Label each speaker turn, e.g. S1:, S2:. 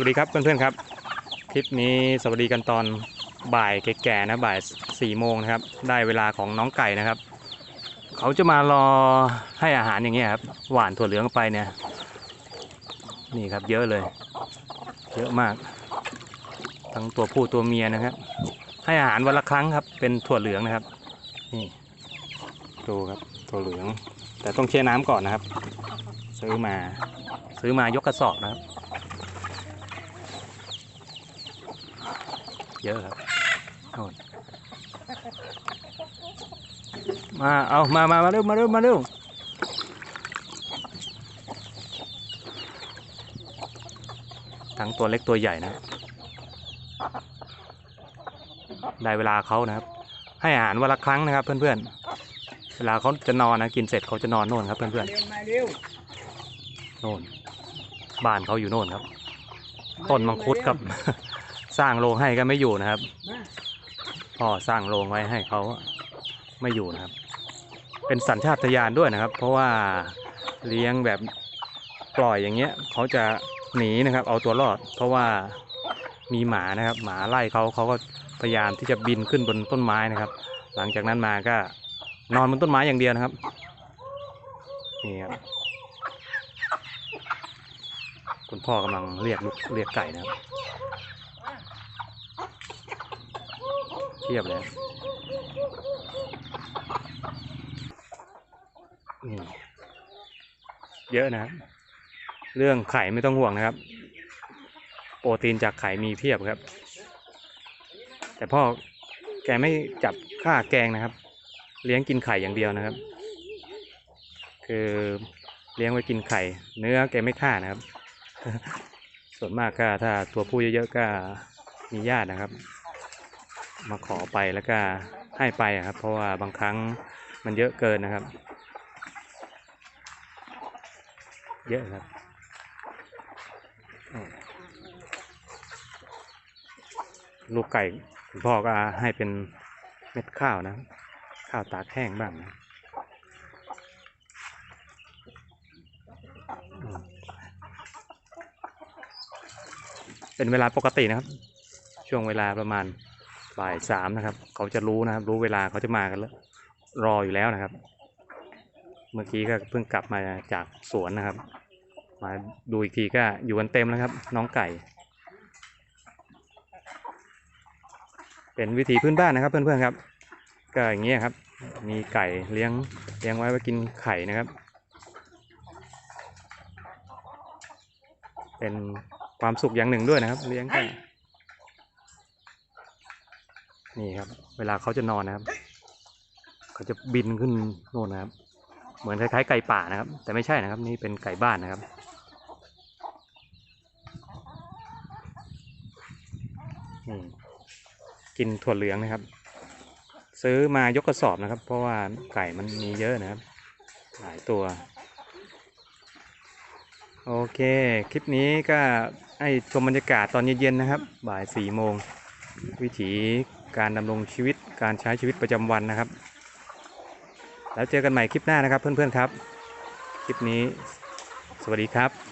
S1: วัสดีครับเพื่อนๆครับ คลิปนี้สวัสดีกันตอนบ่ายแก่ๆนะบ่ายสี่โมงนะครับ ได้เวลาของน้องไก่นะครับ เขาจะมารอให้อาหารอย่างเงี้ยครับ หวานถั่วเหลืองไปเนี่ย นี่ครับเยอะเลย เยอะมาก ทั้งตัวผู้ตัวเมียนะครับ ให้อาหารวันละครั้งครับ เป็นถั่วเหลืองนะครับ นี่ดูครับถั่วเหลือง แต่ต้องเช็น้ำก่อนนะครับ ซื้อมา ซื้อมายกกระสอบนะครับ ยอะครับโน่นมาเอามามามาเร็วมาเร็วมาเร็วทั้งตัวเล็กตัวใหญ่นะได้เวลาเขานะครับ ให้อาหารวันละครั้งนะครับ เพื่อนๆ เวลาเขาจะนอนนะกินเสร็จเขาจะนอนโน่นครับ เพื่อน
S2: เร็วมาเร็ว
S1: ๆโน่นบ้านเขาอยู่โน่นครับ ต้นมังคุดครับ สร้างโรงให้ก็ไม่อยู่นะครับ
S2: มา
S1: พ่อสร้างโรงไว้ให้เขาไม่อยู่นะครับ เป็นสัญชาตญาณด้วยนะครับ เพราะว่าเลี้ยงแบบปล่อยอย่างเงี้ยเขาจะหนีนะครับ เอาตัวรอด เพราะว่ามีหมานะครับ หมาไล่เขาเขาก็พยายามที่จะบินขึ้นบนต้นไม้นะครับ หลังจากนั้นมาก็นอนบนต้นไม้อย่างเดียวนะครับนี่ครับคุณพ่อกำลังเรียกลูกเรียกไก่นะครับ เทียบเลยนี่เยอะนะ เรื่องไข่ไม่ต้องห่วงนะครับ โปรตีนจากไข่มีเพียบครับ แต่พ่อแกไม่จับค่าแกงนะครับ เลี้ยงกินไข่อย่างเดียวนะครับ คือเลี้ยงไว้กินไข่ เนื้อแกไม่ฆ่านะครับ ส่วนมากก็ถ้าตัวผู้เยอะๆก็มีญาตินะครับ มาขอไปแล้วก็ให้ไปครับ เพราะว่าบางครั้งมันเยอะเกินนะครับ เยอะครับลูกไก่พ่อก็ให้เป็นเม็ดข้าวนะ ข้าวตากแห้งบ้างนะเป็นเวลาปกตินะครับ ช่วงเวลาประมาณ บ่ายสามนะครับ เขาจะรู้นะครับ รู้เวลาเขาจะมากันแล้วรออยู่แล้วนะครับ เมื่อกี้ก็เพิ่งกลับมาจากสวนนะครับ มาดูอีกทีก็อยู่กันเต็มแล้วครับ น้องไก่ เป็นวิถีพื้นบ้านนะครับ เพื่อนๆครับ ก็อย่างเงี้ยครับ มีไก่เลี้ยงเลี้ยงไว้ไว้กินไข่นะครับ เป็นความสุขอย่างหนึ่งด้วยนะครับ เลี้ยงไก่ นี่ครับ เวลาเขาจะนอนนะครับ เขาจะบินขึ้นโน่นนะครับ เหมือนคล้ายๆไก่ป่านะครับ แต่ไม่ใช่นะครับ นี่เป็นไก่บ้านนะครับนี่กินถั่วเหลืองนะครับ ซื้อมายกกระสอบนะครับ เพราะว่าไก่มันมีเยอะนะครับ หลายตัว โอเค คลิปนี้ก็ให้ชมบรรยากาศตอนเย็นๆนะครับ บ่ายสี่โมงวิถี การดำรงชีวิตการใช้ชีวิตประจำวันนะครับ แล้วเจอกันใหม่คลิปหน้านะครับเพื่อนๆครับ คลิปนี้ สวัสดีครับ